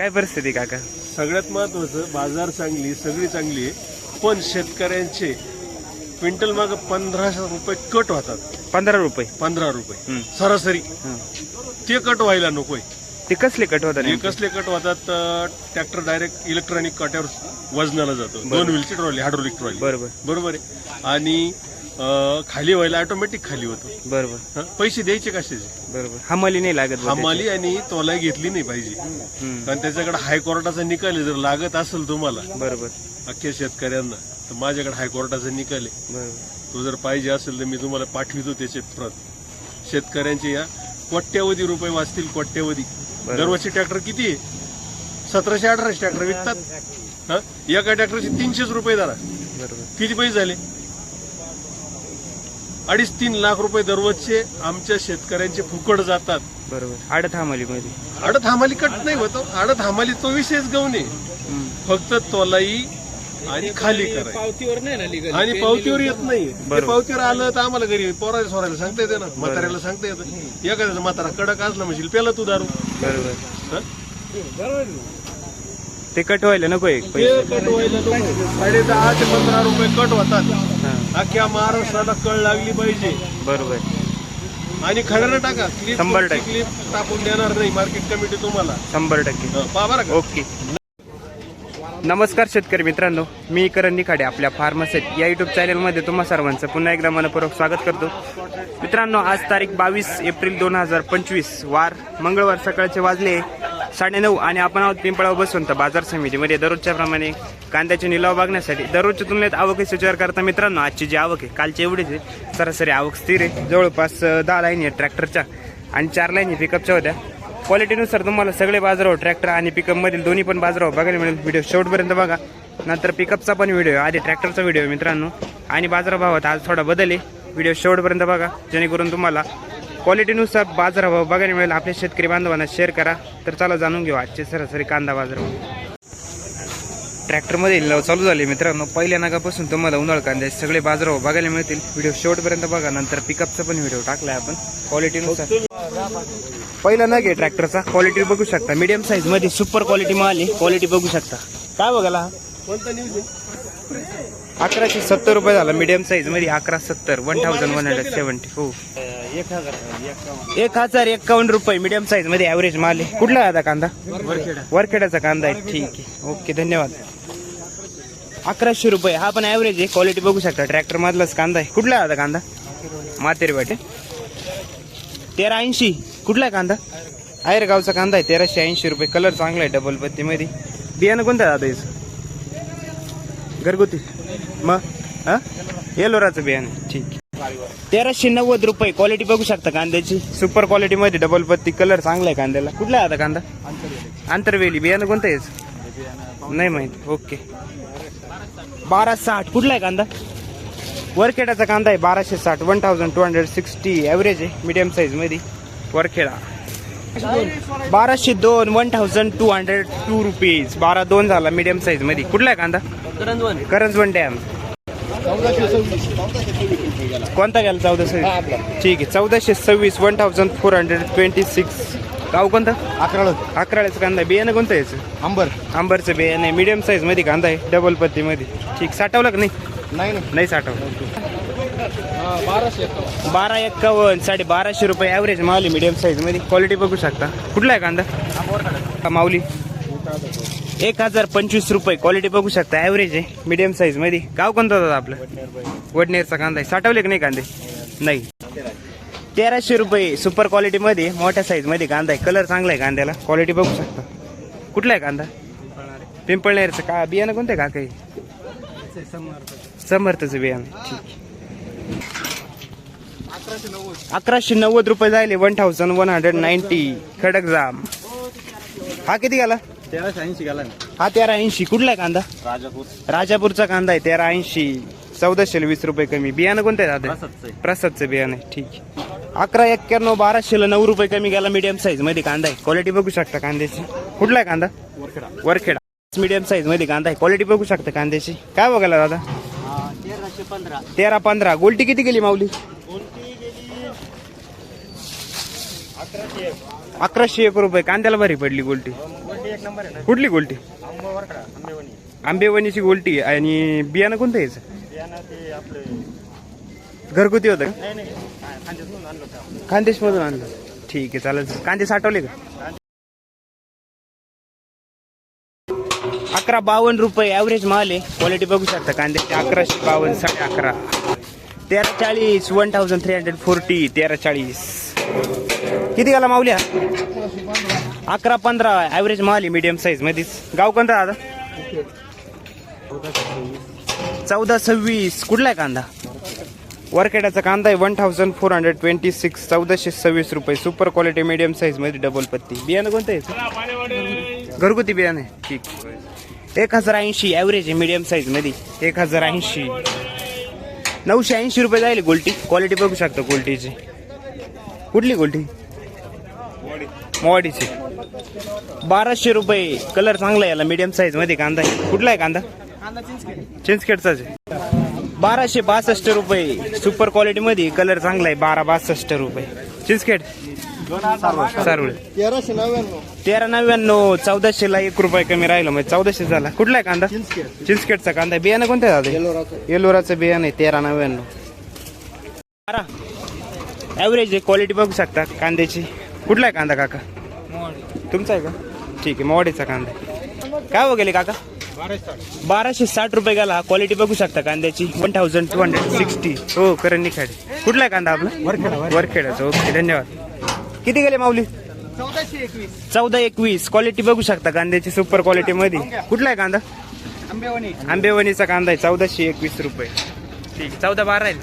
काय परिस्थिती काका? सगळ्यात महत्वाचं बाजार चांगली सगळी चांगली आहे पण शेतकऱ्यांचे क्विंटल माग पंधराशे रुपये कट होतात. पंधरा रुपये. पंधरा रुपये. सरासरी. हं. ते कट व्हायला नकोय. ते कसले कट होतात हे नेमके? कसले कट होतात ट्रॅक्टर डायरेक्ट इलेक्ट्रॉनिक कट्यावर वजनाला जातो. दोन व्हीलची ट्रॉली हायड्रोलिक ट्रॉली. बरोबर बरोबर आहे. आणि खाली व्हायला ऑटोमॅटिक खाली होतो. बरोबर. हं? पैसे द्यायचे कशाचे? बरोबर. हमाली नाही लागत हमाली आणि तोलाई घेतली नाही पाहिजे. त्याची. कारण त्याच्याकडे हायकोर्टाचा निकाल आहे जर लागत असेल तुम्हाला. बरोबर. अख्ख्या शेतकऱ्यांना. तर माझ्याकडे हायकोर्टाचा निकाल आहे. बरोबर. तो जर पाहिजे असेल तर मी तुम्हाला पाठवितो त्याचे प्रत. शेतकऱ्यांचे या कोट्यावधी रुपये वाचतील कोट्यावधी. दरवर्षी ट्रॅक्टर किती आहे? सतराशे अठराशे ट्रॅक्टर विकतात. हं? एका ट्रॅक्टरचे तीनशेच रुपये धरा. बरोबर. किती पैसे झाले? अडीच तीन लाख रुपये दररोजचे आमच्या शेतकऱ्यांचे फुकट जातात. बरोबर. आडत हमाली मध्ये. आडत हमाली कट नाही होतो आडत हमाली तो विषयच गवणे फक्त तोलाई आणि खाली करायची. पावतीवर नाही ना लिगल आणि पावतीवर येत नाही. ते. पावतीवर आलं तर आम्हाला घरी पोराला सोरायला सांगता येते ना. म्हाताऱ्याला सांगता येतं. एखाद्याचा म्हातारा कडक असला म्हणशील पेला तू दारू. बरोबर. हं? ते कट व्हायला नको एक ते पैसे कट व्हायला नको. साडे दहा ते पंधरा रुपये कट होतात. हा. अख्ख्या महाराष्ट्राला कळ लागली पाहिजे. बरोबर. आणि खरं टाका क्लिप शंभर टक्के. क्लिप टाकून देणार नाही मार्केट कमिटी तुम्हाला. शंभर टक्के. ओके. नमस्कार शेतकरी मित्रांनो मी करण निखाडे आपल्या फार्मासेट या युट्यूब चॅनलमध्ये तुम्हा सर्वांचं पुन्हा एकदा मनपूर्वक स्वागत करतो. मित्रांनो आज तारीख बावीस एप्रिल दोन हजार पंचवीस वार मंगळवार सकाळचे वाजले. साडेनऊ आणि आपण आहोत पिंपळाव बसवंत बाजार समितीमध्ये दररोजच्या प्रमाणे कांद्याचे निलाव बघण्यासाठी दररोजच्या तुलनेत आवकेचा विचार करता मित्रांनो. आजची जी आवक आहे कालची एवढीच आहे. सरासरी आवक स्थिर आहे. जवळपास दहा लाईन आहे ट्रॅक्टरच्या आणि चार लाईन पिकअपच्या होत्या. क्वालिटीनुसार तुम्हाला सगळे बाजारावर ट्रॅक्टर आणि पिकअपमधील दोन्ही पण बाजारावर बघायला मिळेल. व्हिडिओ शेवटपर्यंत बघा. नंतर पिकअपचा पण व्हिडिओ आधी ट्रॅक्टरचा व्हिडिओ मित्रांनो. आणि बाजारभावात आज थोडा बदल आहे. व्हिडिओ शेवटपर्यंत बघा. जेणेकरून तुम्हाला क्वालिटीनुसार बाजारभाव बघायला मिळेल. आपल्या शेतकरी बांधवांना शेअर करा. तर चला जाणून घेऊ आजचे सरासरी कांदा बाजारभाव ट्रॅक्टरमध्ये लिलाव चालू झाले मित्रांनो. पहिल्या नागापासून तुम्हाला उन्हाळ कांदे सगळे बाजारभाव बघायला मिळतील. व्हिडिओ शेवटपर्यंत बघा. नंतर पिकअपचा पण व्हिडिओ टाकलाय आपण. क्वालिटीनुसार पहिला नग आहे ट्रॅक्टरचा. क्वालिटी बघू शकता. मीडियम साईजमध्ये सुपर क्वालिटी माल आहे. क्वालिटी बघू शकता. काय बघायला? कोणता न्यूज आहे अकराशे सत्तर रुपये झाला. मीडियम साईजमध्ये अकरा सत्तर. One thousand one hundred seventy हो. एक हजार एकावन्न रुपये. मीडियम साईजमध्ये ऍव्हरेज माल आहे. कुठला आहे आता कांदा? वरखेड्याचा कांदा आहे. ठीक आहे. ओके धन्यवाद. अकराशे रुपये. हा पण ऍव्हरेज आहे. क्वालिटी बघू शकता. ट्रॅक्टर मधलाच कांदा आहे. कुठला आहे आता कांदा? मातेरी वाटे. तेरा ऐंशी. कुठला आहे कांदा? आहे रे गावचा कांदा आहे. तेराशे ऐंशी रुपये. कलर चांगला आहे डबल पत्तीमध्ये. बियाणं कोणतं आहे दादा याचं? घरगुती. मग हां? येलोराचं बियाणं ठीक. तेराशे नव्वद रुपये क्वालिटी बघू शकता कांद्याची. सुपर क्वालिटी मध्ये डबल पत्ती कलर चांगला आहे कांद्याला. कुठला आहे आता कांदा? आंतरवेली. बियाणं कोणतं आहे? नाही माहीत. ओके बारा साठ. कुठला आहे कांदा? वरखेडाचा कांदा आहे बाराशे साठ. One thousand two hundred sixty average आहे मीडियम साईजमध्ये. वरखेडा. बाराशे दोन one thousand two hundred two rupees बारा दोन झाला मिडियम साईजमध्ये. कुठला आहे कांदा? करंजवन डॅम. कोणता गेला चौदा सव्वीस ठीक आहे. चौदाशे सव्वीस one thousand four hundred twenty six गाव कोणतं? अकरा अकराळ्याचं कांदा आहे. बियाणं कोणतं आहे अंबर आंबरचं बियाणं आहे. मीडियम साईजमध्ये कांदा आहे. डबल पत्तीमध्ये ठीक. साठवलं का नाही? नाही ना नाही साठवलं. बाराशे बारा एक्कावन्न साडे बाराशे रुपये ॲव्हरेज मावली मीडियम साईजमध्ये. क्वालिटी बघू शकता. कुठला आहे कांदा? हा, माऊली. एक हजार पंचवीस रुपये. क्वालिटी बघू शकता ॲव्हरेज आहे मीडियम साईजमध्ये. गाव कोणतं होतं आपलं? वडनेरचा कांदा आहे. साठवले की नाही कांदे? नाही. तेराशे रुपये सुपर क्वालिटी मध्ये मोठ्या साईजमध्ये कांदा आहे. कलर चांगला आहे कांद्याला. क्वालिटी बघू शकता. कुठला आहे कांदा? पिंपळनेरचं का? बियाणं कोणतं आहे का काही? समर्थचं बियाणं. ठीक अकराशे नव्वद रुपये झाले. One thousand one hundred ninety Khadak Jam. हा किती गेला? तेराशे ऐंशी गेला हा तेरा ऐंशी कुठला आहे कांदा? राजापूर. राजापूरचा कांदा आहे तेरा ऐंशी चौदाशे वीस रुपये कमी. बियाणं कोणतं आहे दादा प्रसादचं प्रसादचं बियाणं आहे ठीक आहे. अकरा एक्क्याण्णव बाराशेला नऊ रुपये कमी गेला मीडियम साईजमध्ये कांदा आहे. क्वालिटी बघू शकता कांद्याची. कुठला आहे कांदा? वरखेडा. वरखेडा. मीडियम साईजमध्ये कांदा आहे. क्वालिटी बघू शकता कांद्याची. काय बघायला दादा? तेराशे पंधरा. तेरा पंधरा. गोल्टी किती गेली माऊली? अकराशे एक रुपये. कांद्याला भरी पडली गोल्टी. एक नंबर आहे ना. कुठली गोल्टी? आंबेवणी आंबेवणीची गोल्टी आणि बियाणं कोणतं यायचं बियाणं ते आपलं घरगुती होतं का? नाही नाही. खांदेसून आणलं होतं आपण. खानदेशमधून आणलं. ठीक आहे चालेल. कांदे साठवले का? अकरा बावन्न रुपये ॲव्हरेज माल आहे. क्वालिटी बघू शकता. कांद्याची अकराशे बावन्न साडे अकरा. तेरा चाळीस one thousand three hundred forty तेरा चाळीस. किती गाला माऊल्या? अकरा पंधरा ॲव्हरेज माल आहे मीडियम साईज मध्येच. गाव कोणता दादा? चौदा सव्वीस. कुठला आहे कांदा? वरखेड्याचा कांदा आहे one thousand four hundred twenty six चौदाशे सव्वीस रुपये. सुपर क्वालिटी मीडियम साईजमध्ये डबल पत्ती. बियाणं कोणतं आहे? घरगुती बियाणं आहे. ठीक. एक हजार ऐंशी ॲव्हरेज आहे मीडियम साईजमध्ये. एक हजार ऐंशी. नऊशे ऐंशी रुपये जाईल गोल्टी. क्वालिटी बघू शकता गोल्टीची. कुठली गोल्टी? मॉडीची. बाराशे रुपये कलर चांगला आहे याला मीडियम साईजमध्ये कांदा. आहे कुठला आहे कांदा? चिंचखेडचाच आहे. बाराशे बासष्ट रुपये सुपर क्वालिटी मध्ये कलर चांगला आहे बारा बासष्ट रुपये. चिंचखेड? सारुळ. तेराशे नव्याण्णव. तेरा नव्याण्णव चौदाशे ला एक रुपये कमी राहिलं म्हणजे चौदाशे झाला. कुठला आहे कांदा? चिंचखेडचा कांदा. बियाणं कोणतं आहे दादा? येलोराचं. बियाणं आहे तेरा नव्याण्णव. बारा. ॲव्हरेज आहे क्वालिटी बघू शकता कांद्याची. कुठला आहे कांदा काका? तुमचा आहे का? ठीक आहे मोवाडीचा कांदा आहे. काय हो गेले काका? बाराशे साठ रुपये गेला. क्वालिटी बघू शकता कांद्याची. One thousand two hundred sixty हो करण निखाडे. कुठला आहे कांदा आपला? वरखेडा वरखेडाचा. ओके धन्यवाद. किती गेले माऊली? चौदा एकवीस. क्वालिटी बघू शकता कांद्याची सुपर क्वालिटी मध्ये. कुठला आहे कांदा? आंबेवणी आंबेवणीचा कांदा आहे. चौदाशे एकवीस रुपये. ठीक चौदा बारा आहे.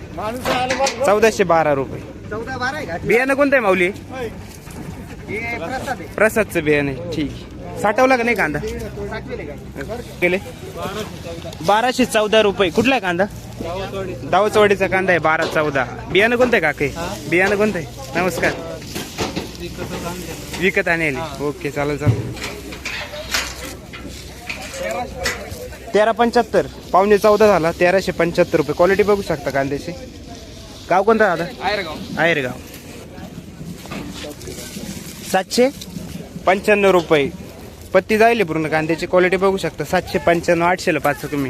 चौदाशे बारा रुपये. चौदा बारा बियाणं कोणतं आहे माऊली? हे प्रसादचं बियाणं ठीक. साठवला का नाही कांदा? गेले बाराशे चौदा रुपये. कुठला आहे कांदा? दावचवाडीचा कांदा आहे बारा चौदा. बियाणं कोणतं काके? बियाणं कोणतं आहे? नमस्कार. विकत आणेल. ओके चालेल चालेल. तेरा पंच्याहत्तर. पावणे चौदा झाला तेराशे पंच्याहत्तर रुपये. क्वालिटी बघू शकता कांद्याची. गाव कोणतं दादा? आयरगाव. आयरगाव. सातशे पंच्याण्णव रुपये. पत्ती जाईल पूर्ण कांद्याची क्वालिटी बघू शकता. सातशे पंच्याण्णव आठशेला पाच कमी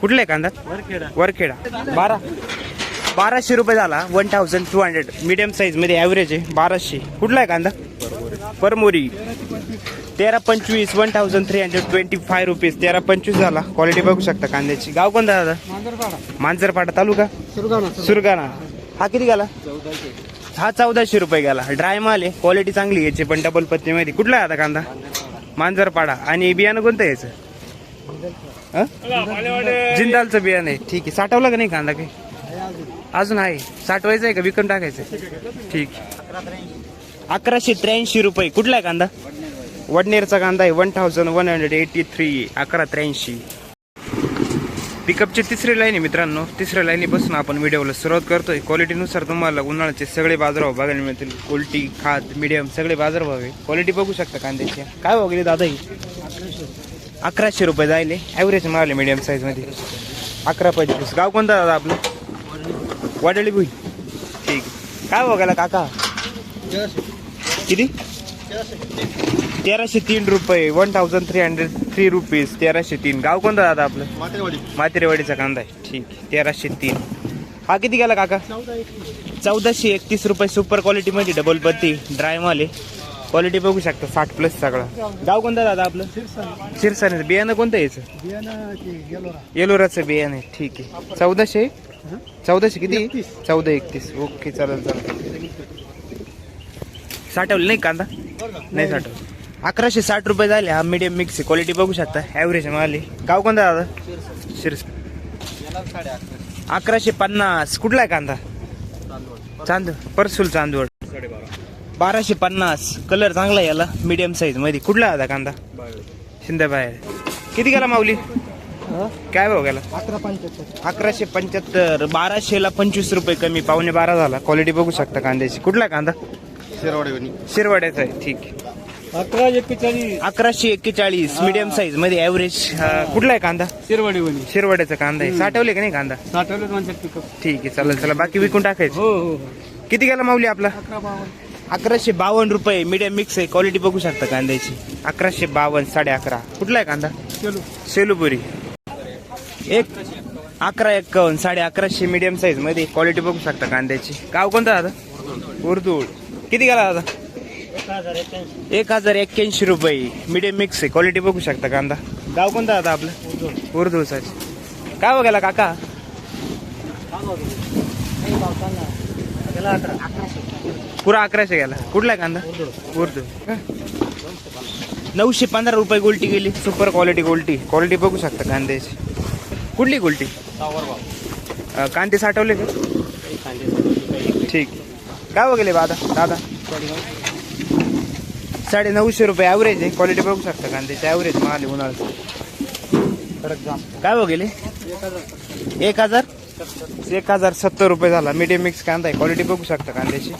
कुठला आहे कांदा? वरखेडा. वरखेडा. बारा. बाराशे रुपये झाला. One thousand two hundred medium साईजमध्ये ॲव्हरेज आहे. बाराशे. कुठला आहे कांदा? परमोरी. तेरा पंचवीस one thousand three hundred twenty five rupees तेरा पंचवीस झाला. क्वालिटी बघू शकता कांद्याची. गाव कोणता दादा? मांजरपाडा. मांजरपाडा तालुका? सुरगाणा. सुरगाणा. हा किती गेला? हा चौदाशे रुपये गेला. ड्राय माल आहे क्वालिटी चांगली याची पण डबल पत्तीमध्ये कुठला आहे आता कांदा? मांजरपाडा. आणि बियाणं कोणतं यायचं जिंदालचं बियाणं आहे. ठीक आहे. साठवलं का नाही कांदा काही? अजून आहे. साठवायचं आहे का? विकून टाकायचं ठीक. अकराशे त्र्याऐंशी रुपये. कुठला आहे कांदा? वडनेरचा कांदा आहे. One thousand one hundred eighty three अकरा त्र्याऐंशी. पिकअपची तिसरी लाईन आहे मित्रांनो. तिसऱ्या लाईनीपासून आपण व्हिडिओला सुरुवात करतोय. क्वालिटीनुसार तुम्हाला उन्हाळ्याचे सगळे बाजारभाव बघायला मिळतील. उलटी खात मीडियम सगळे बाजारभाव आहे. क्वालिटी बघू शकता कांद्याची. काय भाव गेले दादा ही? अकराशे रुपये जायले. ॲव्हरेज मारले मीडियम साईजमध्ये अकरा पंचवीस. गाव कोणता दादा आपलं? वाडळी भुई. ठीक. काय बघायला गेला काका? किती? तेराशे तीन रुपये one thousand three hundred three rupees तेराशे तीन. गाव कोणता दादा आपलं? मातेरेवाडीचा कांदा आहे. ठीक आहे तेराशे तीन. हा किती गेला काका? चौदाशे एकतीस रुपये. सुपर क्वालिटी मध्ये डबल पत्ती ड्राय माल आहे. क्वालिटी बघू शकता साठ प्लस सगळा. गाव कोणतं दादा आपलं? शिरसाने बियाणं कोणतं याचं? बियाणं ते गेलो येलोराचं बियाणं आहे. ठीक आहे. चौदाशे? चौदाशे किती? चौदा एकतीस. ओके चालेल चालेल. साठवलं नाही कांदा नाही साठवलं. अकराशे साठ रुपये झाले हा मीडियम मिक्स क्वालिटी बघू शकता. ॲव्हरेज माल आहे गाव कोणता दादा? शिरस. अकराशे. पन्नास. कुठला आहे कांदा? चांद परसूल चांदवड. बाराशे पन्नास. कलर चांगला आहे याला. मीडियम साईजमध्ये. कुठला आता कांदा? शिंदे बाहेर किती गेला माऊली? काय भाव गेला? अकरा पंच्याहत्तर. अकराशे पंच्याहत्तर. बाराशेला पंचवीस रुपये कमी. पावणे बारा झाला. क्वालिटी बघू शकता कांद्याची. कुठला आहे कांदा? शिरवाड्याचा आहे ठीक आहे. अकरा एक्केचाळीस. अकराशे एक्केचाळीस मीडियम साईजमध्ये ॲव्हरेज कुठला आहे कांदा? शिरवाडेवणी शिरवाड्याचा कांदा आहे. साठवले का नाही कांदा? साठवलं दोनशे पिकअप ठीक आहे चालेल चला बाकी विकून टाकायचं. हो हो किती गेला माऊली आपला? अकरा बावन्न अकराशे बावन्न रुपये मीडियम मिक्स आहे. क्वालिटी बघू शकता कांद्याची. अकराशे बावन्न साडे अकरा. कुठला आहे कांदा? सेलूपुरी. एक अकरा एक्कावन्न साडे अकराशे मीडियम साईजमध्ये. क्वालिटी बघू शकता कांद्याची. गाव कोणतं दादा? उर्दूळ किती गेला दादा? एक हजार एक्क्याऐंशी रुपये. मीडियम मिक्स आहे. क्वालिटी बघू शकता कांदा गाव कोणतं दादा आपलं? उर्दूळचाच काय हो गेला काका? पुरा अकराशे गेला. कुठला आहे कांदा? उर्दू. नऊशे पंधरा रुपये गोल्टी गेली. Super quality गोल्टी. क्वालिटी बघू शकता कांद्याची. कुठली गोल्टी? कांदे साठवले का? ठीक. काय हो गेले दादा दादा? साडे नऊशे रुपये ॲव्हरेज आहे. क्वालिटी बघू शकता कांद्याची ॲव्हरेज माल आहे उन्हाळ्याचं काय हो एक हजार? एक हजार सत्तर रुपये झाला. मीडियम मिक्स कांदा आहे. क्वालिटी बघू शकता कांद्याची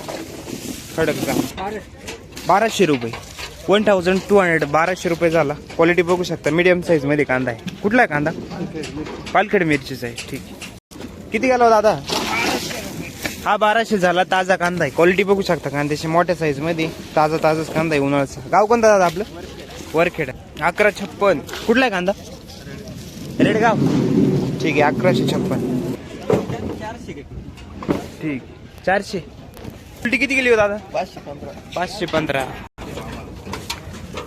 खडक जाम. बाराशे रुपये. वन थाउजंड टू हंड्रेड बाराशे रुपये झाला. क्वालिटी बघू शकता. मीडियम साईजमध्ये कांदा आहे. कुठला आहे कांदा? पालखेड मिरचीचा आहे. ठीक. किती गेला हो दादा? हा बाराशे झाला ताजा कांदा आहे. क्वालिटी बघू शकता कांद्याची मोठ्या साईजमध्ये ताजा ताजाच कांदा आहे उन्हाळ्याचा. गाव कोणता दादा आपलं? वरखेड. अकरा छप्पन. कुठला आहे कांदा? रेडगाव. ठीक आहे अकराशे छप्पन. ठीक. चारशे. क्वालिटी किती गेली हो दादा? पाचशे पंधरा. पाचशे पंधरा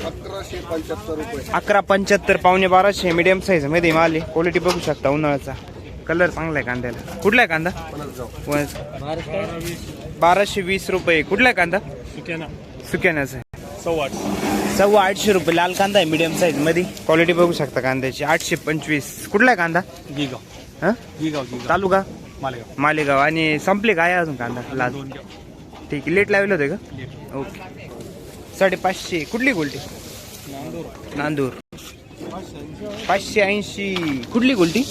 अकराशे पंच्याहत्तर रुपये अकरा पंच्याहत्तर पावणे बाराशे मिडियम साईजमध्ये माल आहे. क्वालिटी बघू शकता उन्हाळ्याचा. कलर चांगला आहे कांद्याला. कुठला आहे कांदा? वस. बाराशे वीस रुपये. कुठला आहे कांदा? सुक्यानाचा आहे. सव्वा आठशे रुपये. लाल कांदा आहे मीडियम साईजमध्ये. क्वालिटी बघू शकता कांद्याची. आठशे पंचवीस. कुठला आहे कांदा? गिगाव. हा? तालुका? मालेगाव. मालेगाव. आणि संपले काय अजून कांदा? लाल. ठीक आहे. लेट लावले होते का? ओके साडेपाचशे. कुठली गोल्टी? नांदूर. पाचशे ऐंशी. कुठली गोल्टी?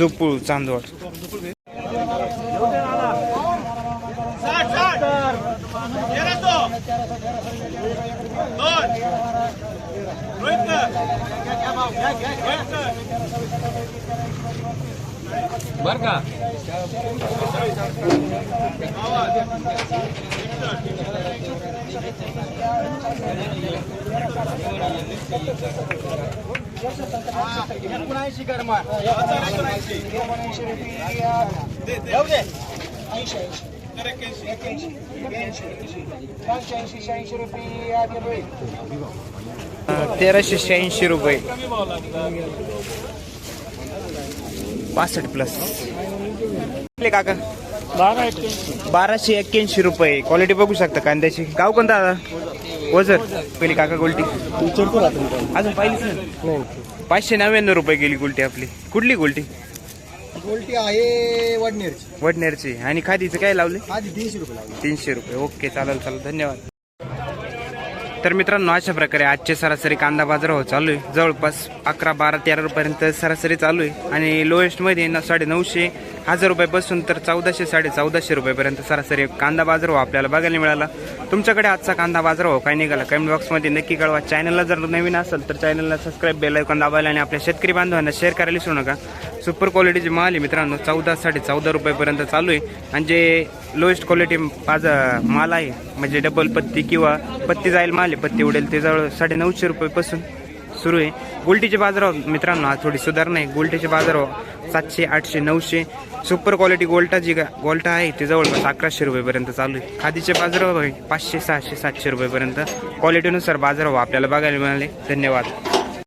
जोपूळ चांदवड. बर का? तेराशे शहाऐंशी रुपये. पासष्ट प्लस काका. बाराशे एक्क्याऐंशी रुपये. क्वालिटी बघू शकता कांद्याची. गाव कोणता दादा? वजर पहिली काका गोल्टी. अजून पाहिलीच नाही? पाचशे नव्याण्णव रुपये गेली गुलटी आपली. कुठली गुलटी? गोल्टी आहे वडनेरची. वडनेरची. आणि खादीचं काय लावले? तीनशे रुपये तीनशे रुपये. ओके चालेल चालेल. धन्यवाद. तर मित्रांनो अशा प्रकारे आजचे सरासरी कांदा बाजार हो चालू आहे. जवळपास अकरा बारा तेरा रुपयापर्यंत सरासरी चालू आहे. आणि लोएस्टमध्ये न साडे नऊशे हजार रुपयापासून तर चौदाशे साडे चौदाशे रुपयेपर्यंत सरासरी कांदा बाजार हो आपल्याला बघायला मिळाला. तुमच्याकडे आजचा कांदा बाजार हो काय निघाला? कमेंट बॉक्समध्ये नक्की कळवा. चॅनलला जर नवीन असेल तर चॅनलला सबस्क्राईब बेल ऐकून दाबायला आणि आपल्या शेतकरी बांधवांना शेअर करायला विसरू नका. सुपर क्वालिटीची माल आहे मित्रांनो. चौदा साडे चौदा रुपयेपर्यंत चालू आहे. आणि जे लोएस्ट क्वालिटी पाज माल आहे म्हणजे डबल पत्ती किंवा पत्ती जाईल माल आहे पत्ती उडेल ते जवळ साडे नऊशे रुपयेपासून सुरू आहे. गोल्टीचे बाजाराव मित्रांनो आज थोडी सुधारणा आहे. गोल्टीचे बाजाराव सातशे आठशे नऊशे. सुपर क्वालिटी गोल्टा जी गोल्टा आहे ते जवळपास अकराशे रुपयेपर्यंत चालू आहे. खादीचे बाजाराव आहे पाचशे सहाशे सातशे रुपयेपर्यंत. क्वालिटीनुसार बाजाराव आपल्याला बघायला मिळाले. धन्यवाद.